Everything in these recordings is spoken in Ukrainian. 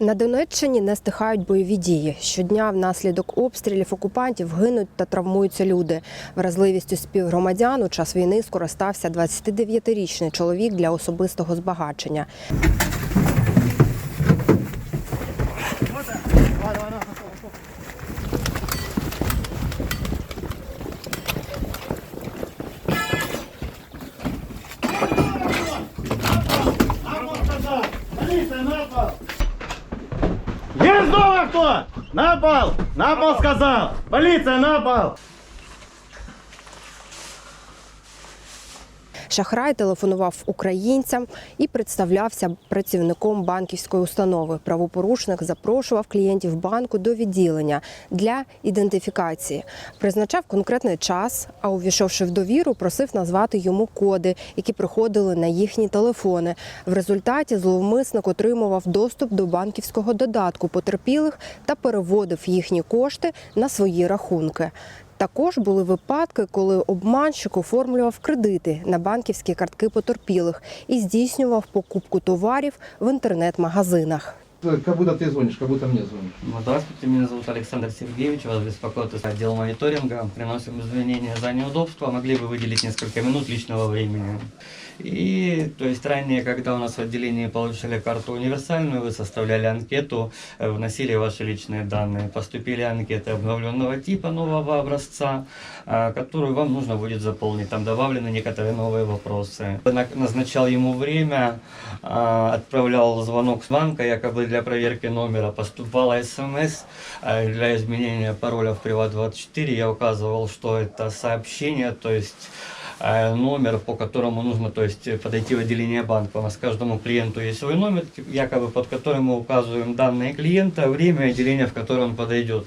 На Донеччині не стихають бойові дії. Щодня внаслідок обстрілів окупантів гинуть та травмуються люди. Вразливістю співгромадян у час війни скористався 29-річний чоловік для особистого збагачення. Дома кто? На пол! На пол сказал! Полиция, на пол! Шахрай телефонував українцям і представлявся працівником банківської установи. Правопорушник запрошував клієнтів банку до відділення для ідентифікації, призначав конкретний час, а увійшовши в довіру, просив назвати йому коди, які приходили на їхні телефони. В результаті зловмисник отримував доступ до банківського додатку потерпілих та переводив їхні кошти на свої рахунки. Також були випадки, коли обманщик оформлював кредити на банківські картки потерпілих і здійснював покупку товарів в інтернет-магазинах. Как будто ты звонишь, как будто мне звонишь. Ну, Здравствуйте, меня зовут Александр Сергеевич, вас беспокоит отдел мониторинга. Приносим извинения за неудобство. Могли бы выделить несколько минут личного времени. И, то есть, ранее, когда у нас в отделении получили карту универсальную, вы составляли анкету, э, вносили ваши личные данные. Поступили анкеты обновленного типа, нового образца, а, которую вам нужно будет заполнить. Там добавлены некоторые новые вопросы. На- Назначал ему время, а, отправлял звонок с банка, якобы для проверки номера. Поступала смс а, для изменения пароля в Приват24. Я указывал, что это сообщение, то есть э, номер, по которому нужно то есть, э, подойти в отделение банка. У нас каждому клиенту есть свой номер, якобы под которым мы указываем данные клиента, время и отделение, в которое он подойдет.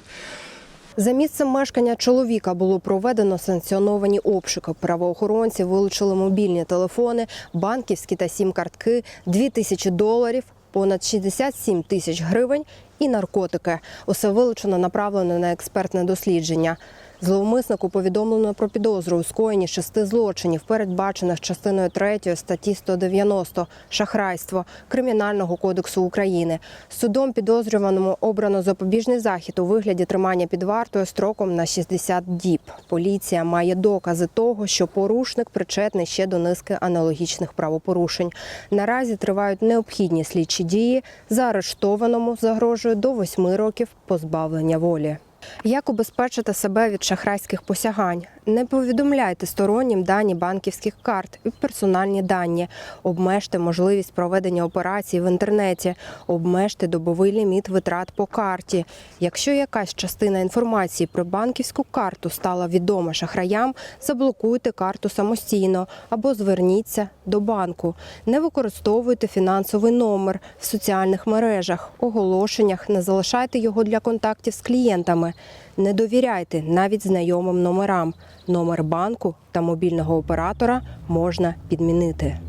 За місцем мешкання чоловіка було проведено санкціоновані обшуки. Правоохоронці вилучили мобільні телефони, банківські та сім-картки, 2 тисячі доларів, понад 67 тисяч гривень і наркотики. Усе вилучено направлено на експертне дослідження. Зловмиснику повідомлено про підозру у скоєнні шести злочинів, передбачених частиною 3 статті 190 шахрайство Кримінального кодексу України. Судом підозрюваному обрано запобіжний захід у вигляді тримання під вартою строком на 60 діб. Поліція має докази того, що порушник причетний ще до низки аналогічних правопорушень. Наразі тривають необхідні слідчі дії. Заарештованому загрожує до 8 років позбавлення волі. Як убезпечити себе від шахрайських посягань? Не повідомляйте стороннім дані банківських карт і персональні дані. Обмежте можливість проведення операцій в інтернеті, обмежте добовий ліміт витрат по карті. Якщо якась частина інформації про банківську карту стала відома шахраям, заблокуйте карту самостійно або зверніться до банку. Не використовуйте фінансовий номер в соціальних мережах, оголошеннях, не залишайте його для контактів з клієнтами. Не довіряйте навіть знайомим номерам. Номер банку та мобільного оператора можна підмінити.